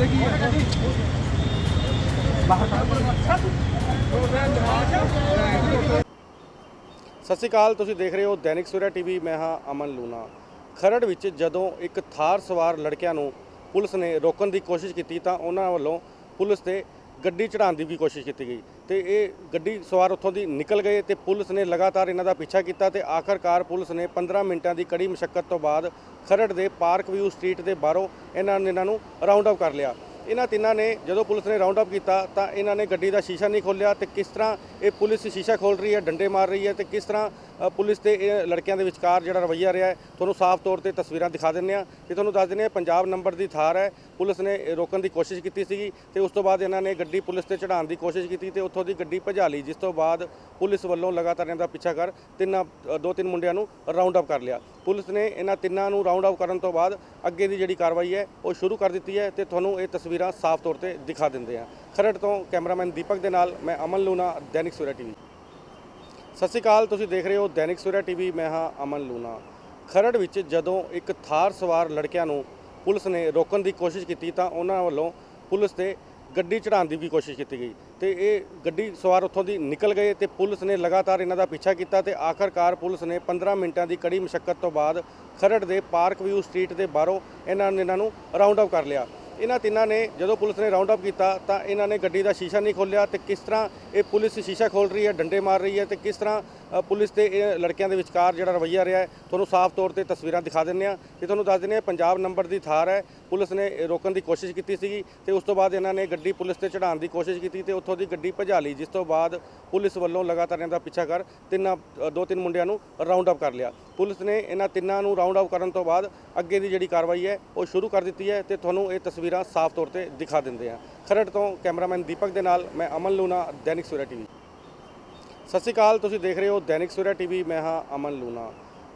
ਖੋਲਾ ਡੰਡੇ ਦਾ ਸਤਿ ਸ਼੍ਰੀ ਅਕਾਲ, ਤੁਸੀਂ ਦੇਖ ਰਹੇ ਹੋ ਦੈਨਿਕ ਸਵੇਰਾ ਟੀਵੀ, ਮੈਂ ਹਾਂ ਅਮਨ ਲੂਨਾ ਖਰੜ ਵਿੱਚ ਜਦੋਂ ਇੱਕ ਥਾਰ ਸਵਾਰ ਲੜਕਿਆਂ ਨੂੰ ਪੁਲਿਸ ਨੇ ਰੋਕਣ ਦੀ ਕੋਸ਼ਿਸ਼ ਕੀਤੀ ਤਾਂ ਉਹਨਾਂ ਵੱਲੋਂ ਪੁਲਿਸ ਤੇ ਗੱਡੀ ਚੜਾਉਣ ਦੀ ਵੀ ਕੋਸ਼ਿਸ਼ ਕੀਤੀ ਗਈ। ਤੇ ਇਹ ਗੱਡੀ ਸਵਾਰ ਉੱਥੋਂ ਦੀ ਨਿਕਲ ਗਏ ਤੇ ਪੁਲਿਸ ਨੇ ਲਗਾਤਾਰ ਇਹਨਾਂ ਦਾ ਪਿੱਛਾ ਕੀਤਾ ਤੇ ਆਖਰਕਾਰ ਪੁਲਿਸ ਨੇ 15 ਮਿੰਟਾਂ ਦੀ ਕੜੀ ਮੁਸ਼ਕਲ ਤੋਂ ਬਾਅਦ ਖਰੜ ਦੇ ਪਾਰਕ ਵਿਊ ਸਟਰੀਟ ਦੇ ਬਾਹਰੋਂ ਇਹਨਾਂ ਨੇ ਇਹਨਾਂ ਨੂੰ ਰਾਉਂਡ ਅਪ ਕਰ ਲਿਆ। ਇਹਨਾਂ ਤਿੰਨਾਂ ਨੇ ਜਦੋਂ ਪੁਲਿਸ ਨੇ ਰਾਉਂਡ ਅਪ ਕੀਤਾ ਤਾਂ ਇਹਨਾਂ ਨੇ ਗੱਡੀ ਦਾ ਸ਼ੀਸ਼ਾ ਨਹੀਂ ਖੋਲ੍ਹਿਆ ਤੇ ਕਿਸ ਤਰ੍ਹਾਂ ਇਹ ਪੁਲਿਸ ਸ਼ੀਸ਼ਾ ਖੋਲ ਰਹੀ ਹੈ, ਡੰਡੇ ਮਾਰ ਰਹੀ ਹੈ ਤੇ ਕਿਸ ਤਰ੍ਹਾਂ ਪੁਲਿਸ ਤੇ ਇਹ ਲੜਕਿਆਂ ਦੇ ਵਿਚਕਾਰ ਜਿਹੜਾ ਰਵੱਈਆ ਰਿਹਾ ਤੁਹਾਨੂੰ ਸਾਫ਼ ਤੌਰ ਤੇ ਤਸਵੀਰਾਂ ਦਿਖਾ ਦਿੰਦੇ ਆ ਤੇ ਤੁਹਾਨੂੰ ਦੱਸ ਦਿੰਦੇ ਆ ਪੰਜਾਬ ਨੰਬਰ ਦੀ ਥਾਰ ਹੈ। ਪੁਲਿਸ ਨੇ ਰੋਕਣ ਦੀ ਕੋਸ਼ਿਸ਼ ਕੀਤੀ ਸੀਗੀ ਤੇ ਉਸ ਤੋਂ ਬਾਅਦ ਇਹਨਾਂ ਨੇ ਗੱਡੀ ਪੁਲਿਸ ਤੇ ਚੜਾਉਣ ਦੀ ਕੋਸ਼ਿਸ਼ ਕੀਤੀ ਤੇ ਉੱਥੋਂ ਦੀ ਗੱਡੀ ਭਜਾ ਲਈ, ਜਿਸ ਤੋਂ ਬਾਅਦ ਪੁਲਿਸ ਵੱਲੋਂ ਲਗਾਤਾਰ ਇਹਨਾਂ ਦਾ ਪਿੱਛਾ ਕਰ ਤਿੰਨਾਂ ਦੋ ਤਿੰਨ ਮੁੰਡਿਆਂ ਨੂੰ ਰਾਉਂਡ ਅਪ ਕਰ ਲਿਆ। ਪੁਲਿਸ ਨੇ ਇਹਨਾਂ ਤਿੰਨਾਂ ਨੂੰ ਰਾਉਂਡ ਅਪ ਕਰਨ ਤੋਂ ਬਾਅਦ ਅੱਗੇ ਦੀ ਜਿਹੜੀ ਕਾਰਵਾਈ ਹੈ, ਉਹ ਸ਼ੁਰੂ ਕਰ ਦਿੱਤੀ ਹੈ ਤੇ ਤੁਹਾਨੂੰ ਇਹ ਤਸਵੀਰਾਂ ਸਾਫ਼ ਤੌਰ ਤੇ ਦਿਖਾ ਦਿੰਦੇ ਆ ਖਰੜ ਤੋਂ ਕੈਮਰਾਮੈਨ ਦੀਪਕ ਦੇ ਨਾਲ, ਮੈਂ ਅਮਨ ਲੂਨਾ ਦੈਨਿਕ ਸਵੇਰਾ ਟੀਵੀ। ਸਤਿ ਸ਼੍ਰੀ ਅਕਾਲ, ਤੁਸੀਂ ਦੇਖ ਰਹੇ ਹੋ ਦੈਨਿਕ ਸਵੇਰਾ ਟੀਵੀ, ਮੈਂ ਹਾਂ ਅਮਨ ਲੂਨਾ ਖਰੜ ਵਿੱਚ ਜਦੋਂ ਇੱਕ ਥਾਰ ਸਵਾਰ ਲੜਕਿਆਂ ਨੂੰ ਪੁਲਿਸ ਨੇ ਰੋਕਣ ਦੀ ਕੋਸ਼ਿਸ਼ ਕੀਤੀ ਤਾਂ ਉਹਨਾਂ ਵੱਲੋਂ ਪੁਲਿਸ ਤੇ ਗੱਡੀ ਚੜਾਉਣ ਦੀ ਵੀ ਕੋਸ਼ਿਸ਼ ਕੀਤੀ ਗਈ। ਤੇ ਇਹ ਗੱਡੀ ਸਵਾਰ ਉੱਥੋਂ ਦੀ ਨਿਕਲ ਗਏ ਤੇ ਪੁਲਿਸ ਨੇ ਲਗਾਤਾਰ ਇਹਨਾਂ ਦਾ ਪਿੱਛਾ ਕੀਤਾ ਤੇ ਆਖਰਕਾਰ ਪੁਲਿਸ ਨੇ 15 ਮਿੰਟਾਂ ਦੀ ਕੜੀ ਮੁਸ਼ਕਲ ਤੋਂ ਬਾਅਦ ਖਰੜ ਦੇ ਪਾਰਕ ਵਿਊ ਸਟਰੀਟ ਦੇ ਬਾਹਰੋਂ ਇਹਨਾਂ ਨੇ ਇਹਨਾਂ ਨੂੰ ਰਾਉਂਡ ਅਪ ਕਰ ਲਿਆ। ਇਹਨਾਂ ਤਿੰਨਾਂ ਨੇ ਜਦੋਂ ਪੁਲਿਸ ਨੇ ਰਾਉਂਡ ਅਪ ਕੀਤਾ ਤਾਂ ਇਹਨਾਂ ਨੇ ਗੱਡੀ ਦਾ ਸ਼ੀਸ਼ਾ ਨਹੀਂ ਖੋਲ੍ਹਿਆ ਤੇ ਕਿਸ ਤਰ੍ਹਾਂ ਇਹ ਪੁਲਿਸ ਸ਼ੀਸ਼ਾ ਖੋਲ ਰਹੀ ਹੈ, ਡੰਡੇ ਮਾਰ ਰਹੀ ਹੈ ਤੇ ਕਿਸ ਤਰ੍ਹਾਂ ਪੁਲਿਸ ਤੇ ਇਹ ਲੜਕਿਆਂ ਦੇ ਵਿਚਕਾਰ ਜਿਹੜਾ ਰਵੱਈਆ ਰਿਹਾ ਤੁਹਾਨੂੰ ਸਾਫ਼ ਤੌਰ ਤੇ ਤਸਵੀਰਾਂ ਦਿਖਾ ਦਿੰਦੇ ਆ ਤੇ ਤੁਹਾਨੂੰ ਦੱਸ ਦਿੰਦੇ ਆ ਪੰਜਾਬ ਨੰਬਰ ਦੀ ਥਾਰ ਹੈ, ਪੁਲਿਸ ਨੇ ਰੋਕਣ ਦੀ ਕੋਸ਼ਿਸ਼ ਕੀਤੀ ਸੀਗੀ ਤੇ ਉਸ ਤੋਂ ਬਾਅਦ ਇਹਨਾਂ ਨੇ ਗੱਡੀ ਪੁਲਿਸ ਤੇ ਚੜਾਉਣ ਦੀ ਕੋਸ਼ਿਸ਼ ਕੀਤੀ ਤੇ ਉੱਥੋਂ ਦੀ ਗੱਡੀ ਭਜਾ ਲਈ, ਜਿਸ ਤੋਂ ਬਾਅਦ ਪੁਲਿਸ ਵੱਲੋਂ ਲਗਾਤਾਰ ਇਹਨਾਂ ਦਾ ਪਿੱਛਾ ਕਰ ਤਿੰਨਾਂ ਦੋ ਤਿੰਨ ਮੁੰਡਿਆਂ ਨੂੰ ਰਾਉਂਡ ਅਪ ਕਰ ਲਿਆ। ਪੁਲਿਸ ਨੇ ਇਹਨਾਂ ਤਿੰਨਾਂ ਨੂੰ ਰਾਉਂਡ ਅਪ ਕਰਨ ਤੋਂ ਬਾਅਦ ਅੱਗੇ ਦੀ ਜਿਹੜੀ ਕਾਰਵਾਈ ਹੈ, ਉਹ ਸ਼ੁਰੂ ਕਰ ਦਿੱਤੀ ਹੈ ਤੇ ਤੁਹਾਨੂੰ ਇਹ ਤਸਵੀਰ ਸਾਫ਼ ਤੌਰ ਤੇ ਦਿਖਾ ਦਿੰਦੇ ਆ। ਖਰੜ ਤੋਂ ਕੈਮਰਾਮੈਨ ਦੀਪਕ ਦੇ ਨਾਲ ਮੈਂ ਅਮਨ ਲੂਨਾ ਦੈਨਿਕ ਸਵੇਰਾ ਟੀਵੀ। ਸਤਿ ਸ਼੍ਰੀ ਅਕਾਲ, ਤੁਸੀਂ ਦੇਖ ਰਹੇ ਹੋ ਦੈਨਿਕ ਸਵੇਰਾ ਟੀਵੀ, ਮੈਂ ਹਾਂ ਅਮਨ ਲੂਨਾ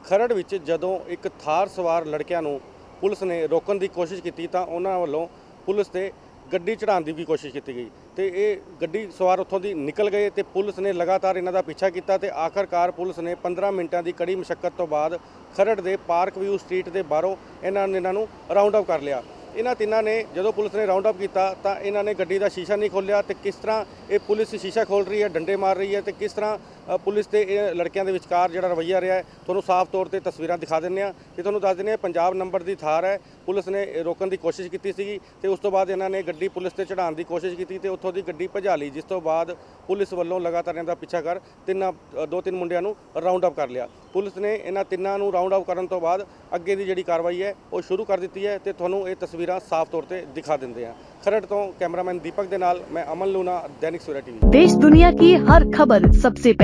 ਖਰੜ ਵਿੱਚ ਜਦੋਂ ਇੱਕ ਥਾਰ ਸਵਾਰ ਲੜਕਿਆਂ ਨੂੰ ਪੁਲਿਸ ਨੇ ਰੋਕਣ ਦੀ ਕੋਸ਼ਿਸ਼ ਕੀਤੀ ਤਾਂ ਉਹਨਾਂ ਵੱਲੋਂ ਪੁਲਿਸ ਤੇ ਗੱਡੀ ਚੜਾਉਣ ਦੀ ਵੀ ਕੋਸ਼ਿਸ਼ ਕੀਤੀ ਗਈ। ਤੇ ਇਹ ਗੱਡੀ ਸਵਾਰ ਉੱਥੋਂ ਦੀ ਨਿਕਲ ਗਏ ਤੇ ਪੁਲਿਸ ਨੇ ਲਗਾਤਾਰ ਇਹਨਾਂ ਦਾ ਪਿੱਛਾ ਕੀਤਾ ਤੇ ਆਖਰਕਾਰ ਪੁਲਿਸ ਨੇ 15 ਮਿੰਟਾਂ ਦੀ ਕੜੀ ਮੁਸ਼ਕਲ ਤੋਂ ਬਾਅਦ ਖਰੜ ਦੇ ਪਾਰਕ ਵਿਊ ਸਟਰੀਟ ਦੇ ਬਾਹਰੋਂ ਇਹਨਾਂ ਨੇ ਇਹਨਾਂ ਨੂੰ ਰਾਉਂਡ ਅਪ ਕਰ ਲਿਆ। ਇਹਨਾਂ ਤਿੰਨਾਂ ਨੇ ਜਦੋਂ ਪੁਲਿਸ ਨੇ ਰਾਉਂਡ ਅਪ ਕੀਤਾ ਤਾਂ ਇਹਨਾਂ ਨੇ ਗੱਡੀ ਦਾ ਸ਼ੀਸ਼ਾ ਨਹੀਂ ਖੋਲ੍ਹਿਆ ਤੇ ਕਿਸ ਤਰ੍ਹਾਂ ਇਹ ਪੁਲਿਸ ਸ਼ੀਸ਼ਾ ਖੋਲ ਰਹੀ ਹੈ, ਡੰਡੇ ਮਾਰ ਰਹੀ ਹੈ ਤੇ ਕਿਸ ਤਰ੍ਹਾਂ ਪੁਲਿਸ ਤੇ ਇਹ ਲੜਕਿਆਂ ਦੇ ਵਿਚਕਾਰ ਜਿਹੜਾ ਰਵਈਆ ਰਿਹਾ ਤੁਹਾਨੂੰ ਸਾਫ਼ ਤੌਰ ਤੇ ਤਸਵੀਰਾਂ ਦਿਖਾ ਦਿੰਨੇ ਆ ਤੇ ਤੁਹਾਨੂੰ ਦੱਸ ਦਿੰਨੇ ਆ ਪੰਜਾਬ ਨੰਬਰ ਦੀ ਥਾਰ ਹੈ। ਪੁਲਿਸ ਨੇ ਰੋਕਣ ਦੀ ਕੋਸ਼ਿਸ਼ ਕੀਤੀ ਸੀਗੀ ਤੇ ਉਸ ਤੋਂ ਬਾਅਦ ਇਹਨਾਂ ਨੇ ਗੱਡੀ ਪੁਲਿਸ ਤੇ ਚੜਾਉਣ ਦੀ ਕੋਸ਼ਿਸ਼ ਕੀਤੀ ਤੇ ਉੱਥੋਂ ਦੀ ਗੱਡੀ ਭਜਾ ਲਈ, ਜਿਸ ਤੋਂ ਬਾਅਦ ਪੁਲਿਸ ਵੱਲੋਂ ਲਗਾਤਾਰ ਇਹਨਾਂ ਦਾ ਪਿੱਛਾ ਕਰ ਤਿੰਨਾਂ ਦੋ ਤਿੰਨ ਮੁੰਡਿਆਂ ਨੂੰ ਰਾਊਂਡ ਅਪ ਕਰ ਲਿਆ। ਪੁਲਿਸ ਨੇ ਇਹਨਾਂ ਤਿੰਨਾਂ ਨੂੰ ਰਾਊਂਡ ਅਪ ਕਰਨ ਤੋਂ ਬਾਅਦ ਅੱਗੇ ਦੀ ਜਿਹੜੀ ਕਾਰਵਾਈ ਹੈ, ਉਹ ਸ਼ੁਰੂ ਕਰ ਦਿੱਤੀ ਹੈ ਤੇ ਤੁਹਾਨੂੰ ਇਹ ਤਸਵੀਰਾਂ ਸਾਫ਼ ਤੌਰ ਤੇ ਦਿਖਾ ਦਿੰਦੇ ਆ ਖਰੜ ਤੋਂ ਕੈਮਰਾਮੈਨ ਦੀਪਕ ਦੇ ਨਾਲ ਮੈਂ ਅਮਨ ਲੂਨਾ ਦੈਨਿਕ ਸਵੇਰਾ ਟੀਵੀ। ਦੇਸ਼ ਦੁਨੀਆ ਕੀ ਹਰ ਖਬਰ ਸਭ ਤੋਂ